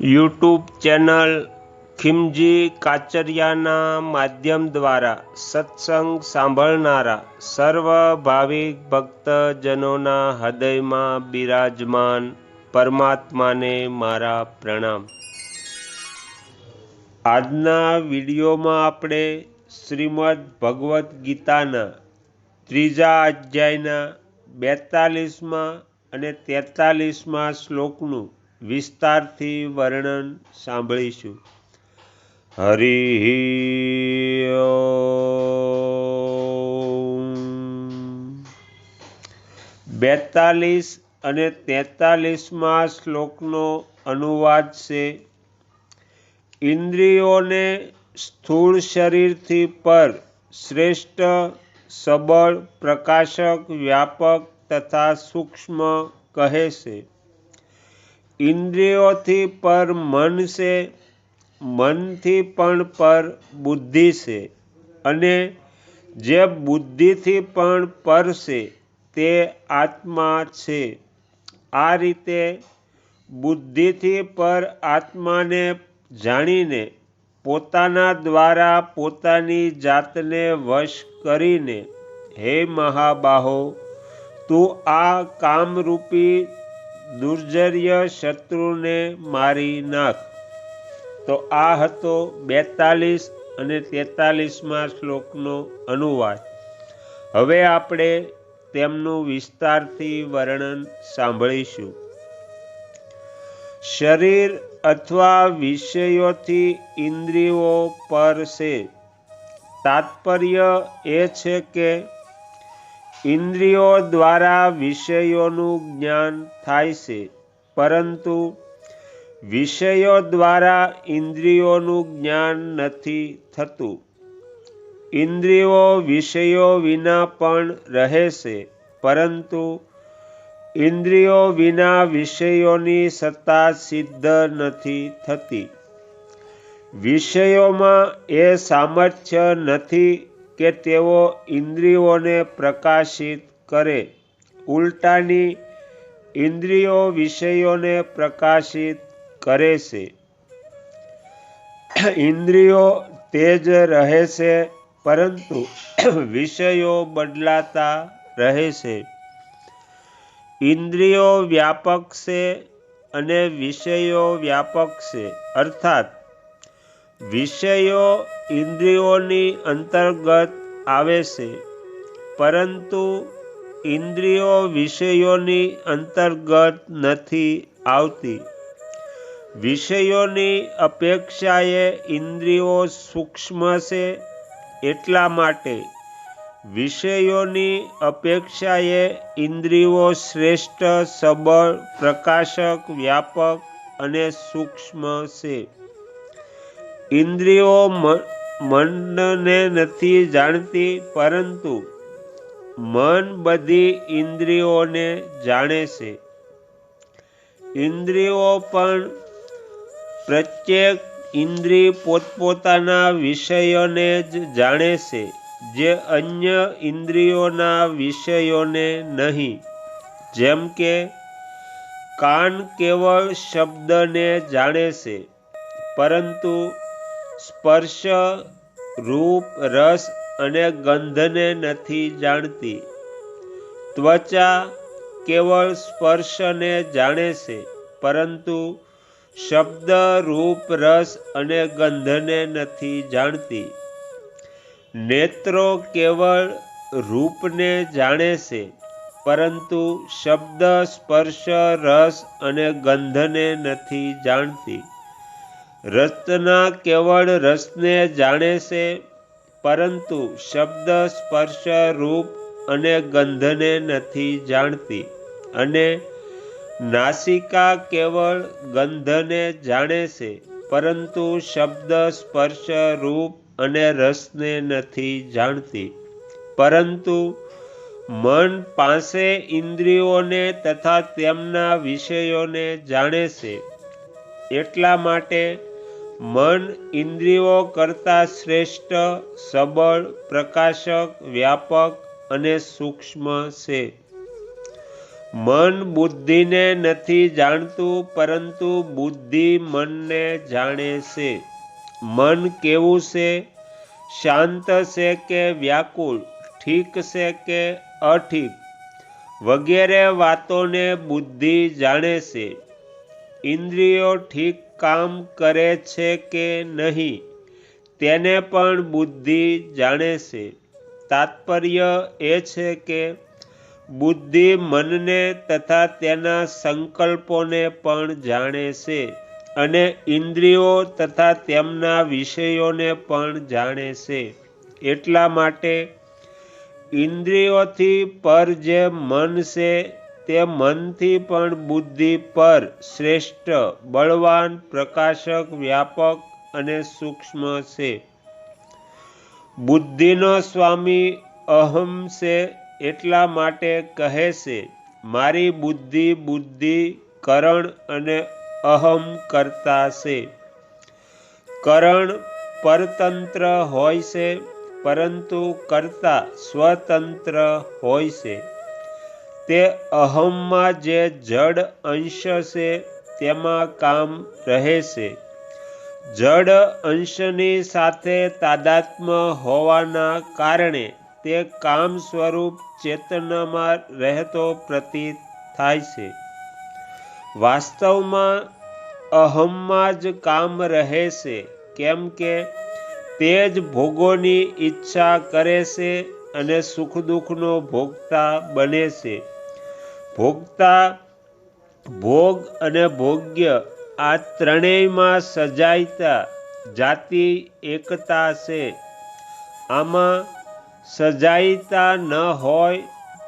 YouTube channel ખિમજી કાચરિયાના માધ્યમ દ્વારા સત્સંગ સાંભળનારા સર્વ ભાવિક ભક્તજનોના હૃદયમાં બિરાજમાન પરમાત્માને મારા પ્રણામ. આજના વિડીયોમાં આપણે શ્રીમદ ભગવદ્ ગીતાના ત્રીજા અધ્યાયના બેતાલીસમાં અને તેતાલીસમાં શ્લોકનું વિસ્તારથી વર્ણન સાંભળીશું. હરિ બેતાલીસ અને તેતાલીસમાં શ્લોકનો અનુવાદ છે. ઇન્દ્રિયોને સ્થૂળ શરીરથી પર શ્રેષ્ઠ, સબળ, પ્રકાશક, વ્યાપક તથા સૂક્ષ્મ કહે છે. ઇન્દ્રિયોથી પર મન છે, મનથી પણ પર બુદ્ધિ છે અને જે બુદ્ધિથી પણ પર છે તે આત્મા છે. આ રીતે બુદ્ધિથી પર આત્માને જાણીને પોતાના દ્વારા પોતાની જાતને વશ કરીને, હે મહાબાહો, તું આ કામરૂપી દુર્જર્ય શત્રુને મારી નાખ. તો આ હતો બેતાલીસ અને તેતાલીસમાં શ્લોકનો અનુવાદ. હવે આપણે તેમનું વિસ્તારથી વર્ણન સાંભળીશું. શરીર અથવા વિષયોથી ઇન્દ્રિયો પર છે. તાત્પર્ય એ છે કે ઇન્દ્રિયો દ્વારા વિષયોનું જ્ઞાન થાય છે, પરંતુ વિષયો દ્વારા ઇન્દ્રિયોનું જ્ઞાન નથી થતું. ઇન્દ્રિયો વિષયો વિના પણ રહે છે, પરંતુ ઇન્દ્રિયો વિના વિષયોની સત્તા સિદ્ધ નથી થતી. વિષયોમાં એ સામર્થ્ય નથી કે તેઓ ઇન્દ્રિયોને પ્રકાશિત કરે. ઉલટાની ઇન્દ્રિયો વિષયોને પ્રકાશિત કરે છે. ઇન્દ્રિયો તેજ રહે છે, પરંતુ વિષયો બદલાતા રહે છે. ઇન્દ્રિયો વ્યાપક છે અને વિષયો વ્યાપક છે, અર્થાત વિષયો ઇન્દ્રિયોની અંતર્ગત આવે છે, પરંતુ ઇન્દ્રિયો વિષયોની અંતર્ગત નથી આવતી. વિષયોની અપેક્ષાએ ઇન્દ્રિયો સૂક્ષ્મ છે, એટલા માટે વિષયોની અપેક્ષાએ ઇન્દ્રિયો શ્રેષ્ઠ, સબળ, પ્રકાશક, વ્યાપક અને સૂક્ષ્મ છે. ઇન્દ્રિયો મનને નથી જાણતી, પરંતુ મન બધી ઇન્દ્રિયોને જાણે છે. ઇન્દ્રિયો પણ પ્રત્યેક ઇન્દ્રિય પોતપોતાના વિષયોને જ જાણે છે, જે અન્ય ઇન્દ્રિયોના વિષયોને નહીં. જેમ કે, કાન કેવળ શબ્દને જાણે છે, પરંતુ સ્પર્શ, રૂપ, રસ અને ગંધને નથી જાણતી. ત્વચા કેવળ સ્પર્શને જાણે છે, પરંતુ શબ્દ, રૂપ, રસ અને ગંધને નથી જાણતી. નેત્રો કેવળ રૂપને જાણે છે, પરંતુ શબ્દ, સ્પર્શ, રસ અને ગંધને નથી જાણતી. રસના કેવળ રસને જાણે છે, પરંતુ શબ્દ, સ્પર્શ, રૂપ અને ગંધને નથી જાણતી. અને નાસિકા કેવળ ગંધને જાણે છે, પરંતુ શબ્દ, સ્પર્શ, રૂપ અને રસને નથી જાણતી. પરંતુ મન પાસે ઇન્દ્રિયોને તથા તેમના વિષયોને જાણે છે. એટલા માટે મન ઇન્દ્રિયો કરતાં શ્રેષ્ઠ, સબળ, પ્રકાશક, વ્યાપક અને સૂક્ષ્મ છે. મન બુદ્ધિને નથી જાણતું, પરંતુ બુદ્ધિ મનને જાણે છે. મન કેવું છે? શાંત છે કે વ્યાકુળ? ઠીક છે કે અઠીક? વગેરે વાતોને બુદ્ધિ જાણે છે. ઇન્દ્રિયો ઠીક કામ કરે છે કે નહીં, તેને પણ બુદ્ધિ જાણે છે. તાત્પર્ય એ છે કે બુદ્ધિ મનને તથા તેના સંકલ્પોને પણ જાણે છે અને ઇન્દ્રિયો તથા તેમના વિષયોને પણ જાણે છે. એટલા માટે ઇન્દ્રિયોથી પર જે મન છે તે મનથી પણ બુદ્ધિ પર શ્રેષ્ઠ, બળવાન, પ્રકાશક, વ્યાપક અને સૂક્ષ્મ છે. બુદ્ધિનો સ્વામી અહમ છે એટલા માટે કહે છે, મારી બુદ્ધિ બુદ્ધિ, કરણ અને અહમ કરતા છે. કરણ પરતંત્ર હોય છે, પરંતુ કરતા સ્વતંત્ર હોય છે. તે અહમમાં જે જડ અંશ છે, તેમાં કામ રહે છે. જડ અંશની સાથે તાદાત્મ હોવાના કારણે તે કામ સ્વરૂપ ચેતનામાં રહેતો પ્રતીત થાય છે. વાસ્તવમાં અહમમાં જ કામ રહે છે, કેમ કે તે જ ભોગોની ઈચ્છા કરે છે અને સુખ દુઃખનો ભોગતા બને છે. ભોગતા, ભોગ અને ભોગ્ય આ ત્રણેયમાં સજાયતા જાતિ એકતા છે. આમાં સજાયતા ન હોય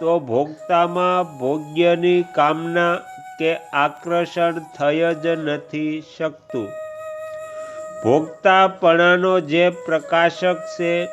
તો ભોગતામાં ભોગ્યની કામના કે આકર્ષણ થઈ જ નથી શકતું. ભોગતાપણાનો જે પ્રકાશક છે,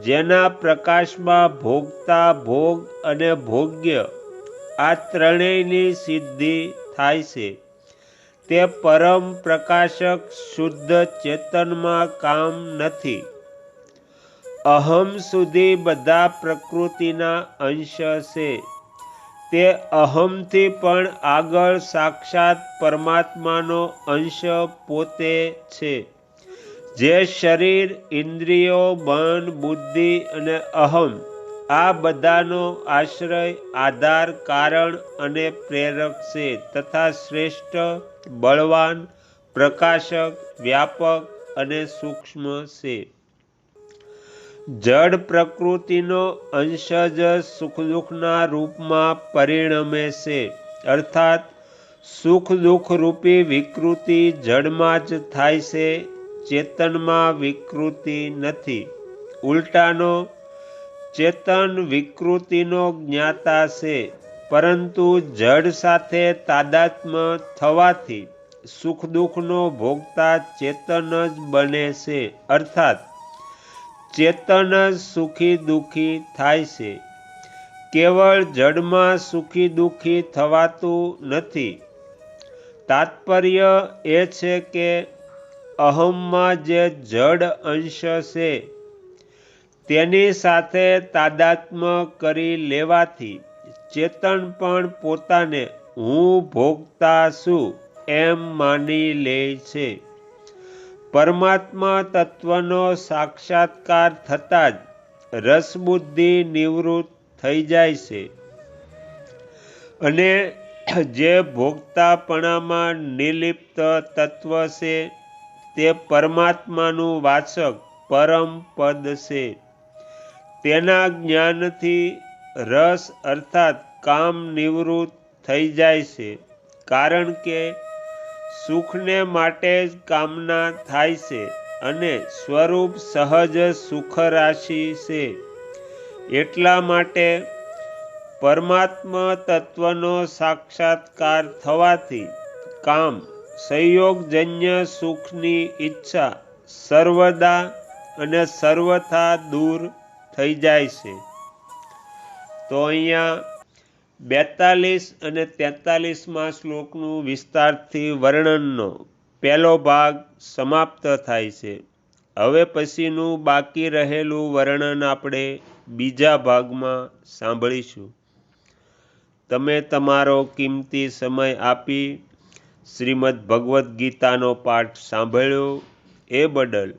જેના પ્રકાશમાં ભોગતા ભોગ અને ભોગ્ય આ ત્રણેયની સિદ્ધિ થાય છે. તે પરમ પ્રકાશક, શુદ્ધ ચેતનમાં કામ નથી. અહમ સુધી બધા પ્રકૃતિના અંશ છે. તે અહમથી પણ આગળ સાક્ષાત પરમાત્માનો અંશ પોતે છે. જે શરીર, ઇન્દ્રિયો, મન, બુદ્ધિ અને અહમ આ બધાનો આશ્રય, આધાર, કારણ અને પ્રેરક છે તથા શ્રેષ્ઠ, બળવાન, પ્રકાશક, વ્યાપક અને સૂક્ષ્મ છે. જડ પ્રકૃતિનો અંશ જ સુખ દુઃખના રૂપમાં પરિણમે છે. અર્થાત, સુખ દુઃખ રૂપી વિકૃતિ જડમાં જ થાય છે, ચેતનમાં વિકૃતિ નથી. ઉલટાનો ચેતન વિકૃતિનો જ્ઞાતા છે, પરંતુ જડ સાથે તાદાત્મ થવાથી સુખ દુઃખનો ભોગતા ચેતન જ બને છે. અર્થાત, ચેતન જ સુખી દુઃખી થાય છે. કેવળ જડમાં સુખી દુઃખી થવાતું નથી. તાત્પર્ય એ છે કે અહમમાં જે જડ અંશ છે તેની સાથે તાદાત્મ્ય કરી લેવાથી ચેતન પણ પોતાને હું ભોગતા છું એમ માની લે છે. પરમાત્મા તત્વનો સાક્ષાત્કાર થતાં જ રસબુદ્ધિ નિવૃત્ત થઈ જાય છે. અને જે ભોગતાપણામાં નિલિપ્ત તત્વ છે તે પરમાત્માનું વાચક પરમ પદ છે. તેના જ્ઞાનથી રસ અર્થાત કામ નિવૃત્ત થઈ જાય છે. કારણ કે સુખને માટે જ કામના થાય છે અને સ્વરૂપ સહજ સુખ રાશિ છે. એટલા માટે પરમાત્મા તત્વનો સાક્ષાત્કાર થવાથી કામ સંયોગજન્ય સુખની ઈચ્છા સર્વદા અને સર્વથા દૂર થઈ જાય છે. તો અહીંયા બેતાલીસ અને તેતાલીસમાં શ્લોકનું વિસ્તારથી વર્ણનનો પહેલો ભાગ સમાપ્ત થાય છે. હવે પછીનું બાકી રહેલું વર્ણન આપણે બીજા ભાગમાં સાંભળીશું. તમે તમારો કિંમતી સમય આપી શ્રીમદ ભગવદ્ ગીતાનો પાઠ સાંભળ્યો. એ બદલ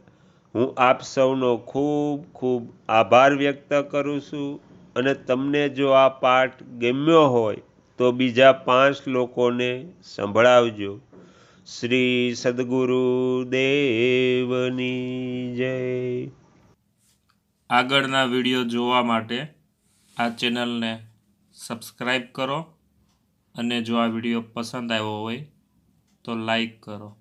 હું આપ સૌનો ખૂબ ખૂબ આભાર વ્યક્ત કરું છું અને તમને જો આ પાઠ ગમ્યો હોય તો બીજા પાંચ લોકોને સંભળાવજો. શ્રી સદગુરુ દેવની જય. આગળના વીડિયો જોવા માટે આ ચેનલને સબસ્ક્રાઈબ કરો અને જો આ વીડિયો પસંદ આવ્યો હોય તો લાઈક કરો.